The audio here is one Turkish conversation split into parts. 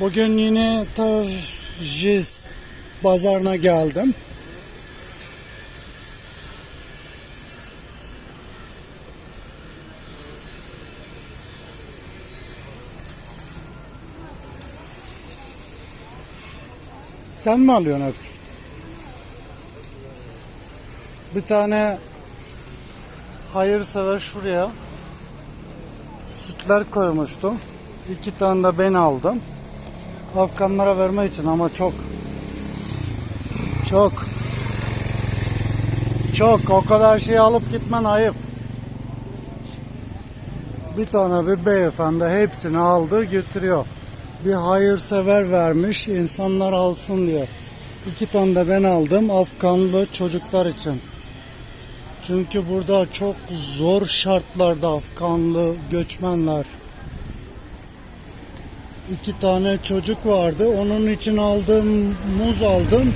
Bugün yine Tarjiz pazarına geldim. Sen mi alıyorsun hepsi? Bir tane hayırsever şuraya sütler koymuştu. İki tane de ben aldım. Afganlara vermek için ama çok çok çok o kadar şey alıp gitmen ayıp. Bir tane bir beyefendi hepsini aldı götürüyor. Bir hayırsever vermiş insanlar alsın diye. İki tane de ben aldım Afganlı çocuklar için. Çünkü burada çok zor şartlarda Afganlı göçmenler. İki tane çocuk vardı. Onun için aldım, muz aldım.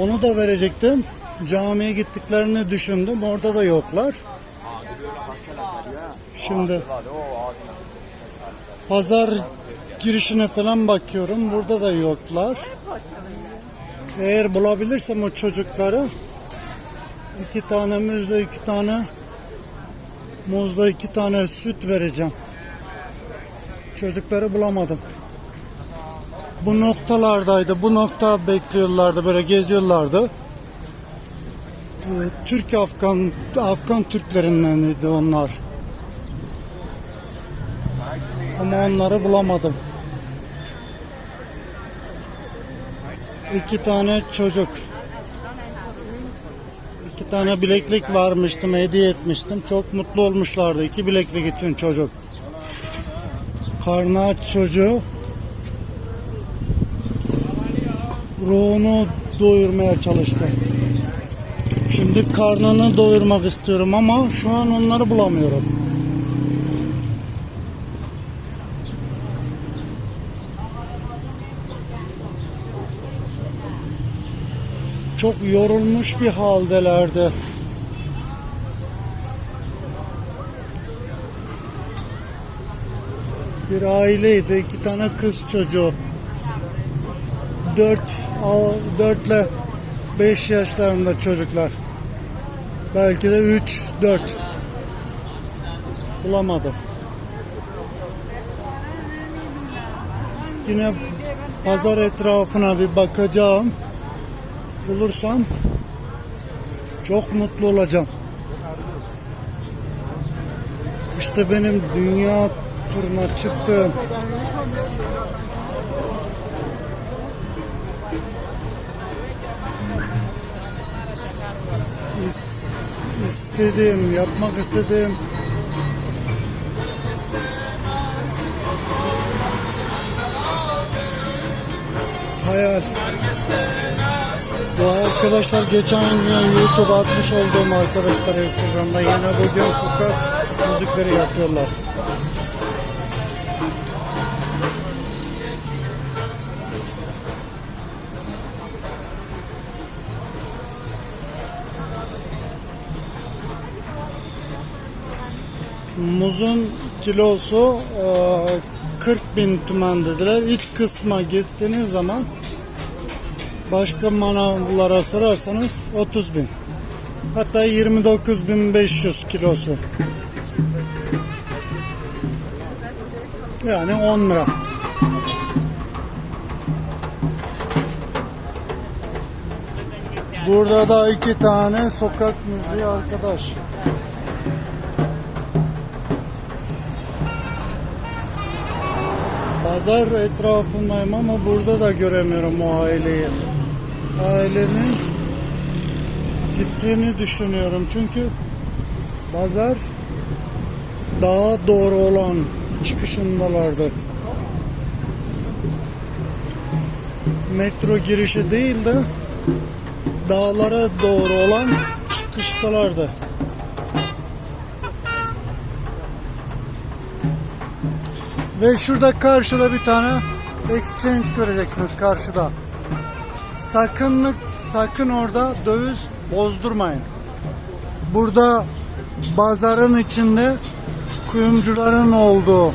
Onu da verecektim. Camiye gittiklerini düşündüm. Orada da yoklar. Şimdi pazar girişine falan bakıyorum. Burada da yoklar. Eğer bulabilirsem o çocukları iki tane muzla iki tane muzla iki tane süt vereceğim. Çocukları bulamadım. Bu noktalardaydı. Bu nokta bekliyorlardı. Böyle geziyorlardı. Ee, Türk Afgan Afgan Türklerindendi onlar. Ama onları bulamadım. İki tane çocuk. İki tane bileklik varmıştım, hediye etmiştim. Çok mutlu olmuşlardı iki bileklik için çocuk. Karnı aç çocuğu ruhunu doyurmaya çalıştım. Şimdi karnını doyurmak istiyorum ama şu an onları bulamıyorum. Çok yorulmuş bir haldelerdi. Bir aileydi, iki tane kız çocuğu. Dört, dörtle beş yaşlarında çocuklar. Belki de üç, dört. Bulamadım. Yine pazar etrafına bir bakacağım. Bulursam çok mutlu olacağım. İşte benim dünya turuna çıktığım is, istediğim, yapmak istediğim hayal. Bu arkadaşlar geçen gün YouTube atmış olduğum arkadaşlar Instagram'da yine bugün sokak müzikleri yapıyorlar. Muzun kilosu e, 40 bin tümen dediler. İç kısma gittiğiniz zaman başka manavlara sorarsanız 30 bin. Hatta 29.500 kilosu. Yani 10 lira. Burada da iki tane sokak müziği arkadaş. Pazar etrafındayım ama burada da göremiyorum o aileyi. Ailenin gittiğini düşünüyorum çünkü pazar daha doğru olan çıkışındalardı. Metro girişi değil de dağlara doğru olan çıkıştalardı. Ve şurada karşıda bir tane exchange göreceksiniz karşıda. Sakınlık sakın orada döviz bozdurmayın. Burada pazarın içinde kuyumcuların olduğu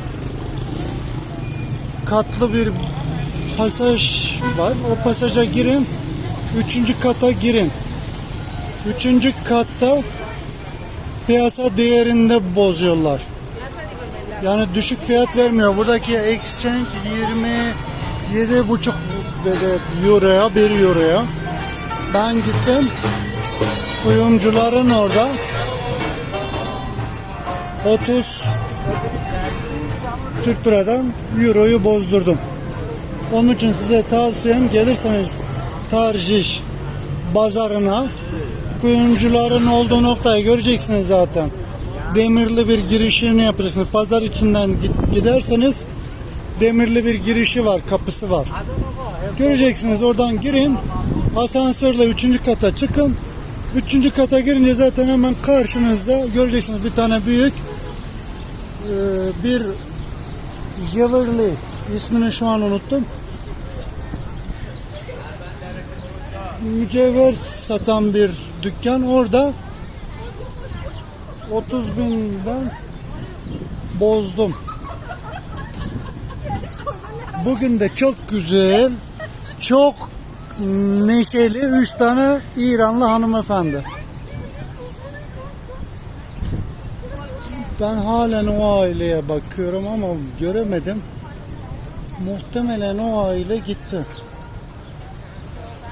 katlı bir pasaj var. O pasaja girin. Üçüncü kata girin. Üçüncü katta piyasa değerinde bozuyorlar. Yani düşük fiyat vermiyor. Buradaki exchange 27 buçuk dedi euroya, bir euroya. Ben gittim. Kuyumcuların orada 30 Türk liradan euroyu bozdurdum. Onun için size tavsiyem gelirseniz Tarjiş pazarına kuyumcuların olduğu noktayı göreceksiniz zaten. Demirli bir girişini yapacaksınız. Pazar içinden giderseniz demirli bir girişi var, kapısı var. Göreceksiniz oradan girin. Asansörle üçüncü kata çıkın. Üçüncü kata girince zaten hemen karşınızda göreceksiniz bir tane büyük e, bir Jewelry ismini şu an unuttum. Mücevher satan bir dükkan orada 30 binden bozdum. Bugün de çok güzel, çok neşeli üç tane İranlı hanımefendi. Ben halen o aileye bakıyorum ama göremedim. Muhtemelen o aile gitti.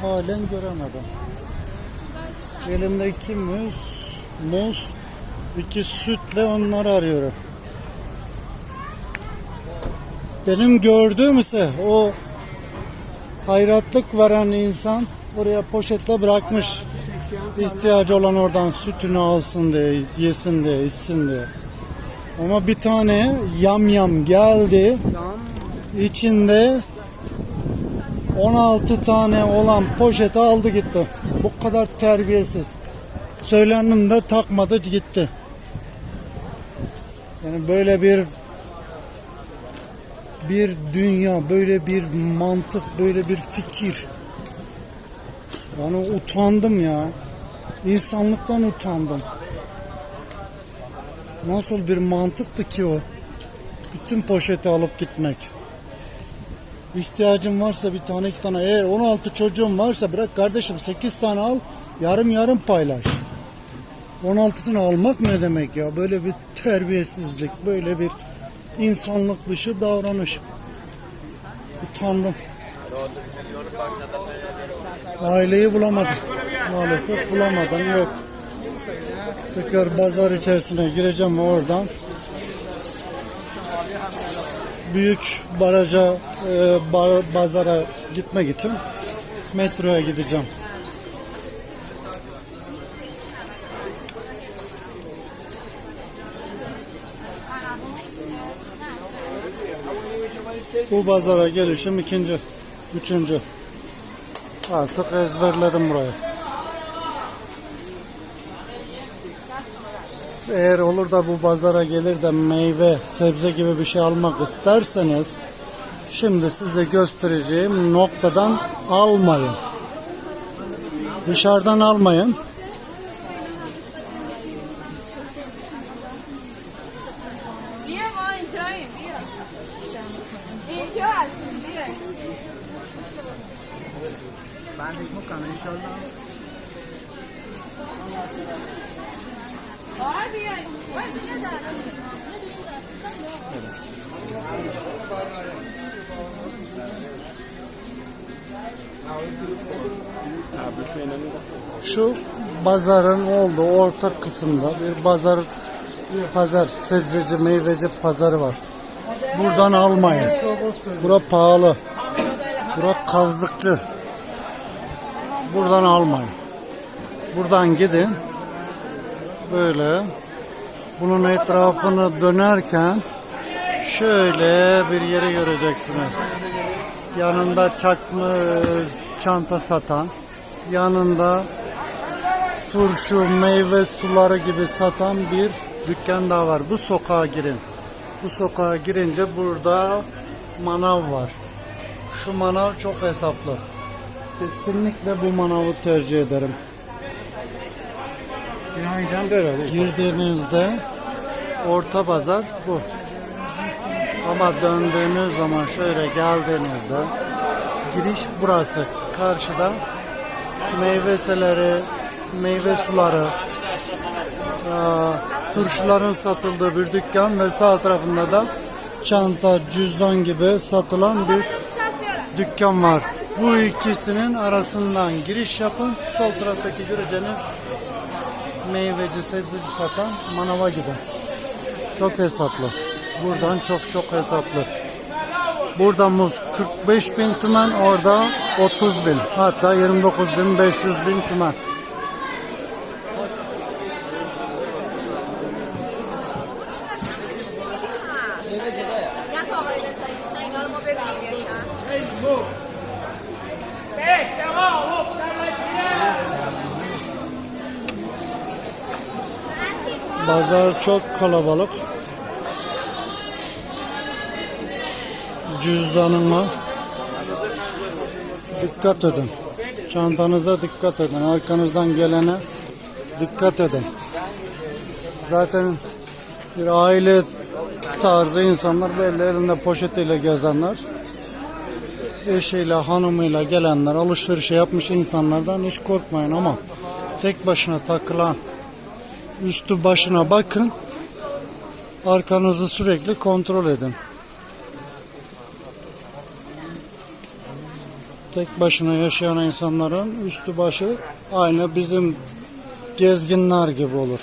Halen göremedim. Elimdeki muz, muz, iki sütle onları arıyorum. Benim gördüğüm ise o hayratlık veren insan oraya poşetle bırakmış. İhtiyacı olan oradan sütünü alsın diye, yesin diye, içsin diye. Ama bir tane yam yam geldi. İçinde 16 tane olan poşeti aldı gitti. Bu kadar terbiyesiz. Söylendim de takmadı gitti. Yani böyle bir bir dünya, böyle bir mantık, böyle bir fikir. Yani utandım ya. İnsanlıktan utandım. Nasıl bir mantıktı ki o? Bütün poşeti alıp gitmek. İhtiyacın varsa bir tane iki tane. Eğer 16 çocuğun varsa bırak kardeşim 8 tane al. Yarım yarım paylaş. 16'sını almak ne demek ya? Böyle bir terbiyesizlik, böyle bir insanlık dışı davranış. Utandım. Aileyi bulamadım. Maalesef bulamadım. Yok. Tekrar pazar içerisine gireceğim oradan. Büyük baraja, e, bar- pazara gitmek için metroya gideceğim. Bu pazara gelişim ikinci, üçüncü. Artık ezberledim burayı. Eğer olur da bu pazara gelir de meyve, sebze gibi bir şey almak isterseniz şimdi size göstereceğim noktadan almayın. Dışarıdan almayın. Ó, via. Vai, via, Dara. Şu pazarın olduğu orta kısımda bir pazar pazar sebzeci meyveci pazarı var. Buradan almayın. Bura pahalı. Bura kazdıkçı. Buradan almayın. Buradan gidin. Böyle bunun etrafını dönerken şöyle bir yeri göreceksiniz. Yanında çakma çanta satan, yanında turşu, meyve suları gibi satan bir dükkan daha var. Bu sokağa girin. Bu sokağa girince burada manav var. Şu manav çok hesaplı. Kesinlikle bu manavı tercih ederim. Girdiğinizde orta pazar bu. Ama döndüğünüz zaman şöyle geldiğinizde giriş burası. Karşıda meyveseleri, meyve suları, aa, turşuların satıldığı bir dükkan ve sağ tarafında da çanta, cüzdan gibi satılan bir dükkan var. Bu ikisinin arasından giriş yapın. Sol taraftaki göreceğiniz meyveci, sebzeci satan manava gibi. Çok hesaplı. Buradan çok çok hesaplı. Burada muz 45 bin tümen, orada 30 bin. Hatta 29 bin 500 bin tümen. Pazar çok kalabalık. Cüzdanıma dikkat edin. Çantanıza dikkat edin. Arkanızdan gelene dikkat edin. Zaten bir aile tarzı insanlar böyle elinde poşetiyle gezenler eşiyle hanımıyla gelenler alışveriş yapmış insanlardan hiç korkmayın ama tek başına takılan üstü başına bakın. Arkanızı sürekli kontrol edin. Tek başına yaşayan insanların üstü başı aynı bizim gezginler gibi olur.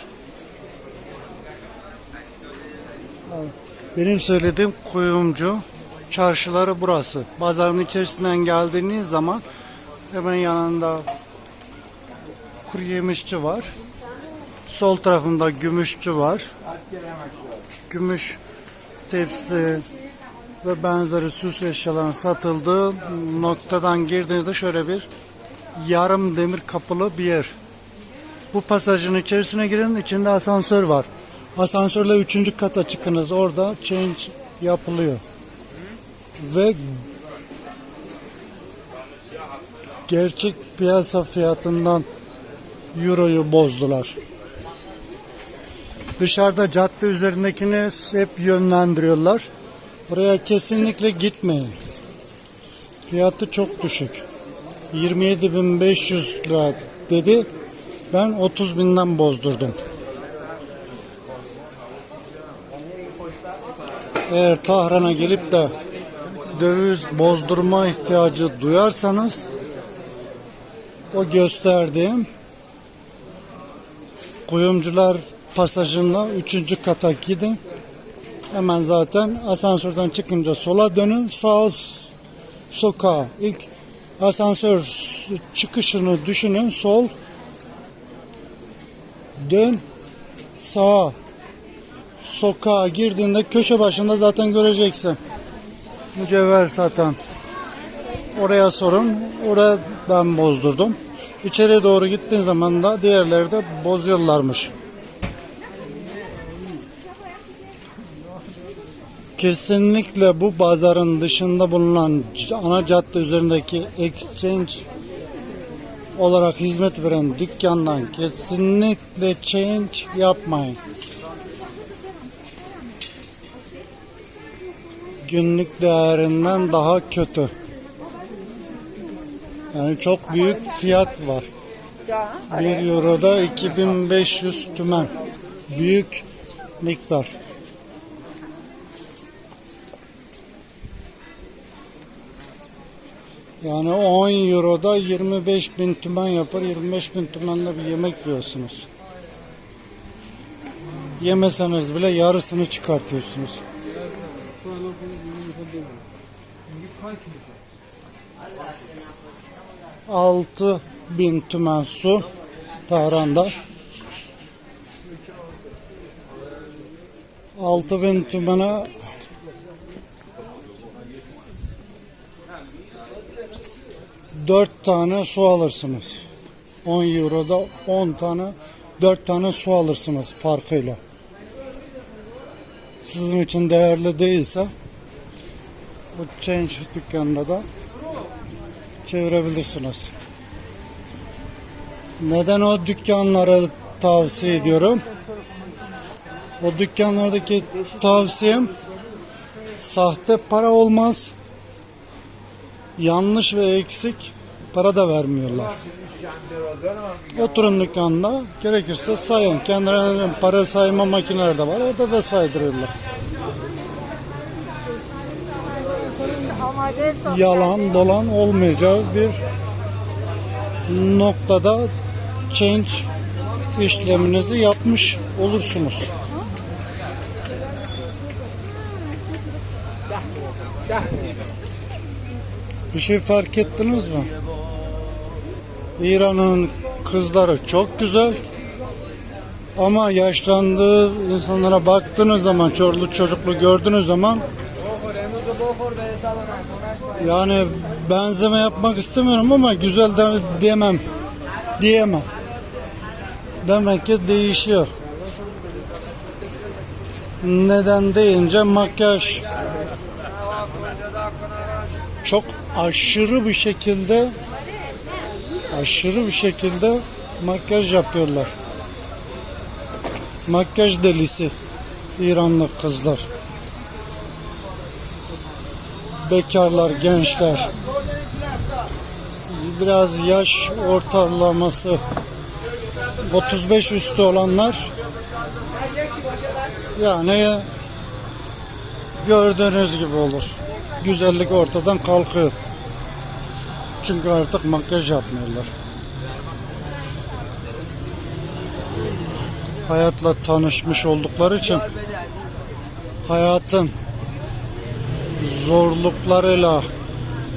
Benim söylediğim kuyumcu çarşıları burası. Pazarın içerisinden geldiğiniz zaman hemen yanında kuru yemişçi var. Sol tarafında gümüşçü var. Gümüş tepsi ve benzeri süs eşyaların satıldığı noktadan girdiğinizde şöyle bir yarım demir kapılı bir yer. Bu pasajın içerisine girin. içinde asansör var. Asansörle üçüncü kata çıkınız. Orada change yapılıyor. Ve gerçek piyasa fiyatından Euro'yu bozdular. Dışarıda cadde üzerindekini hep yönlendiriyorlar. Buraya kesinlikle gitmeyin. Fiyatı çok düşük. 27.500 lira dedi. Ben 30 binden bozdurdum. Eğer Tahran'a gelip de döviz bozdurma ihtiyacı duyarsanız o gösterdiğim kuyumcular pasajına üçüncü kata gidin. Hemen zaten asansörden çıkınca sola dönün. Sağ sokağa ilk asansör çıkışını düşünün. Sol dön sağa sokağa girdiğinde köşe başında zaten göreceksin. Mücevher satan. Oraya sorun. Oraya ben bozdurdum. İçeri doğru gittiğin zaman da diğerleri de bozuyorlarmış. Kesinlikle bu pazarın dışında bulunan ana cadde üzerindeki exchange olarak hizmet veren dükkandan kesinlikle change yapmayın. Günlük değerinden daha kötü. Yani çok büyük fiyat var. 1 euroda 2500 tümen. Büyük miktar. Yani 10 euroda 25 bin tümen yapar. 25 bin tümenle bir yemek yiyorsunuz. Yemeseniz bile yarısını çıkartıyorsunuz. Altı bin tümen su Tahran'da. Altı bin tümene dört tane su alırsınız. 10 euroda 10 tane 4 tane su alırsınız farkıyla. Sizin için değerli değilse bu change dükkanında da çevirebilirsiniz. Neden o dükkanları tavsiye ediyorum? O dükkanlardaki tavsiyem sahte para olmaz. yanlış ve eksik para da vermiyorlar. Oturun dükkanda gerekirse sayın. Kendilerine para sayma makineleri de var. Orada da saydırıyorlar. Yalan dolan olmayacağı bir noktada change işleminizi yapmış olursunuz. Bir şey fark ettiniz mi? İran'ın kızları çok güzel. Ama yaşlandığı insanlara baktığınız zaman, çorlu çocuklu gördüğünüz zaman yani benzeme yapmak istemiyorum ama güzel de diyemem. Diyemem. Demek ki değişiyor. Neden deyince makyaj çok aşırı bir şekilde aşırı bir şekilde makyaj yapıyorlar. Makyaj delisi İranlı kızlar. Bekarlar, gençler. Biraz yaş ortalaması 35 üstü olanlar yani gördüğünüz gibi olur. Güzellik ortadan kalkıyor. Çünkü artık makyaj yapmıyorlar. Hayatla tanışmış oldukları için hayatın zorluklarıyla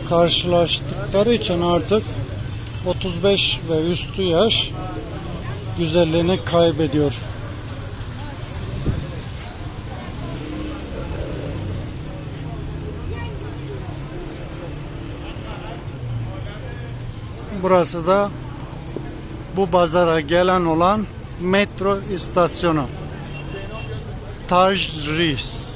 karşılaştıkları için artık 35 ve üstü yaş güzelliğini kaybediyor. Burası da bu pazara gelen olan metro istasyonu. Tajris.